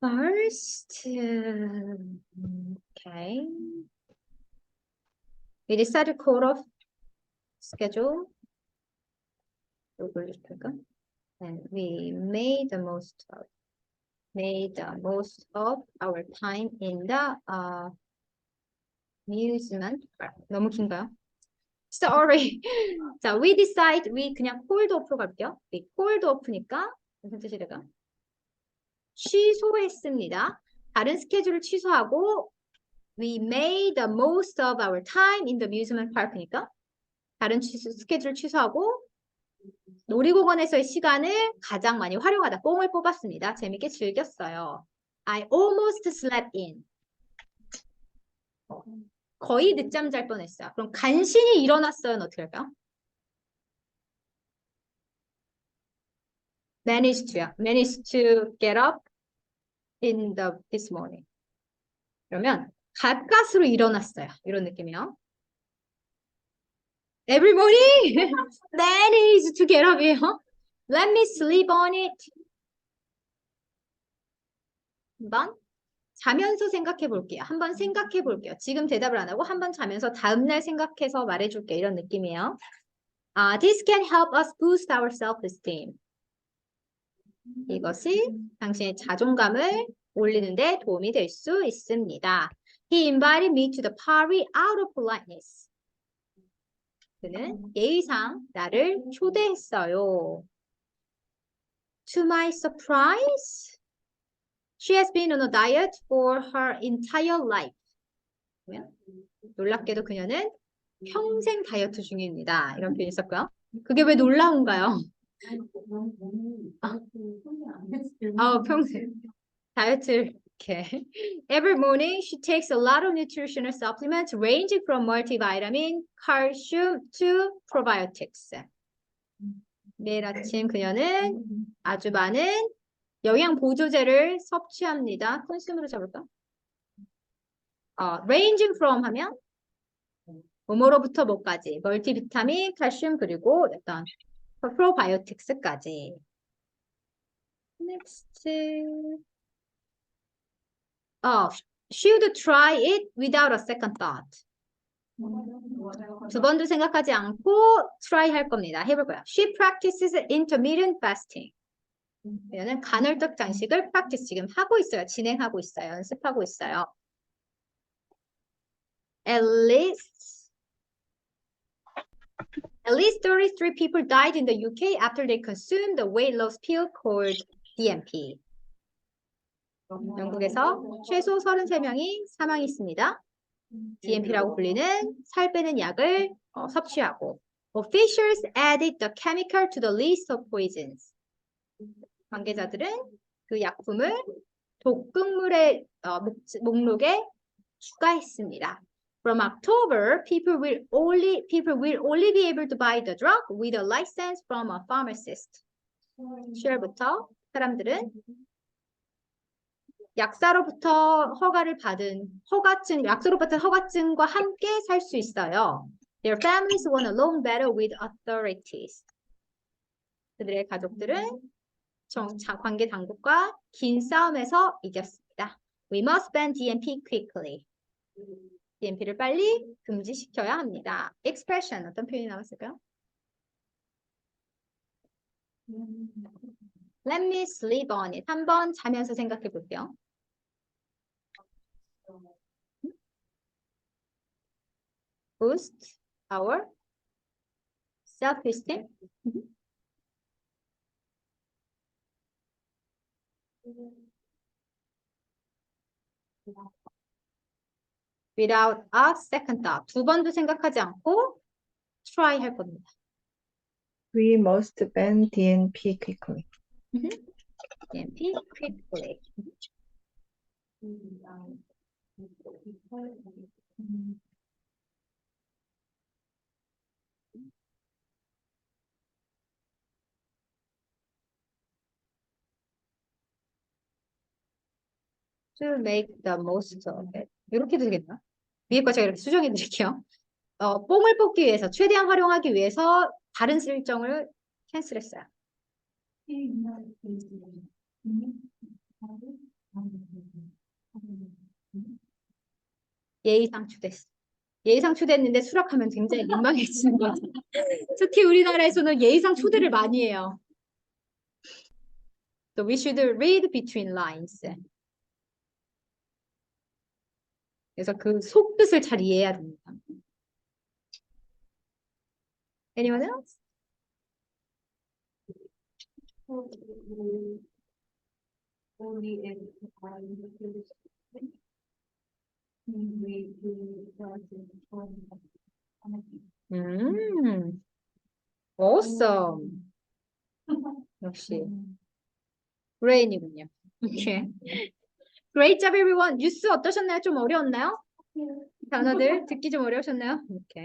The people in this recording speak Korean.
First, um, okay. We decided code of schedule. 요걸 할까? And we made the most of made the most of our time in the uh, amusement park. 너무 긴가요? Sorry. 자, we decide we 그냥 hold off로 갈게요. we hold off니까 무슨 뜻이래가? 취소했습니다. 다른 스케줄을 취소하고 we made the most of our time in the amusement park니까 다른 취소, 스케줄을 취소하고 놀이공원에서의 시간을 가장 많이 활용하다. 뽕을 뽑았습니다. 재밌게 즐겼어요. I almost slept in. 거의 늦잠 잘 뻔했어요. 그럼 간신히 일어났어요는 어떻게 할까요? managed to요. managed to get up in the this morning. 그러면 가까스로 일어났어요. 이런 느낌이요. Every morning managed to get up이에요. Let me sleep on it. 한번 자면서 생각해 볼게요. 한번 생각해 볼게요. 지금 대답을 안 하고 한번 자면서 다음날 생각해서 말해줄게. 이런 느낌이에요. 아, this can help us boost our self-esteem. 이것이 당신의 자존감을 올리는데 도움이 될 수 있습니다. He invited me to the party out of politeness. 그는 예의상 나를 초대했어요. To my surprise, she has been on a diet for her entire life. 놀랍게도 그녀는 평생 다이어트 중입니다. 이런 표현이 있었고요. 그게 왜 놀라운가요? 아, 평생 다이어트를 이렇게. Every morning she takes a lot of nutritional supplements ranging from multivitamin, calcium to probiotics. 매일 아침 그녀는 아주 많은 영양 보조제를 섭취합니다. 컨슘으로 잡을까? 어, ranging from 하면 뭐뭐로부터 뭐까지 멀티비타민, 칼슘 그리고 어떤 프로바이오틱스까지. Next. 어, should try it without a second thought. 두 번도 생각하지 않고 try 할 겁니다. 해볼 거야. She practices intermittent fasting. 그녀는 간헐적 장식을 practice 지금 하고 있어요. 진행하고 있어요. 연습하고 있어요. At least At least 33 people died in the UK after they consumed the weight loss pill called DMP. 영국에서 최소 33명이 사망했습니다. DMP라고 불리는 살 빼는 약을 어, 섭취하고 Officials added the chemical to the list of poisons. 관계자들은 그 약품을 독극물의 어, 목, 목록에 추가했습니다. From October, people will only people will only be able to buy the drug with a license from a pharmacist. 10월부터 사람들은 약사로부터 허가를 받은 허가증, 약사로부터 허가증과 함께 살 수 있어요. Their families won a long battle with authorities. 그들의 가족들은 정, 자, 관계 당국과 긴 싸움에서 이겼습니다. We must ban DMP quickly. DMP를 빨리 금지시켜야 합니다. expression 어떤 표현이 나왔을까요? Let me sleep on it. 한번 자면서 생각해 볼게요. boost our self-esteem. Without a second thought. 두 번도 생각하지 않고 try 할 겁니다. We must ban DNP quickly. DMP quickly. To make the most of it. 이렇게 되겠다. 위에 거 제가 이렇게 수정해 드릴게요. 어, 뽕을 뽑기 위해서 최대한 활용하기 위해서 다른 일정을 캔슬했어요. 예의상 추됐어. 예의상 초대했는데 수락하면 굉장히 민망해지는 거죠. 특히 우리나라에서는 예의상 초대를 많이 해요. So we should read between lines. 그래서 그 속뜻을 잘 이해해야 됩니다. Anyone else? 음, awesome. 역시 브레인이군요. 오케이. Great job everyone. 뉴스 어떠셨나요? 좀 어려웠나요? 단어들 듣기 좀 어려우셨나요? 오케이.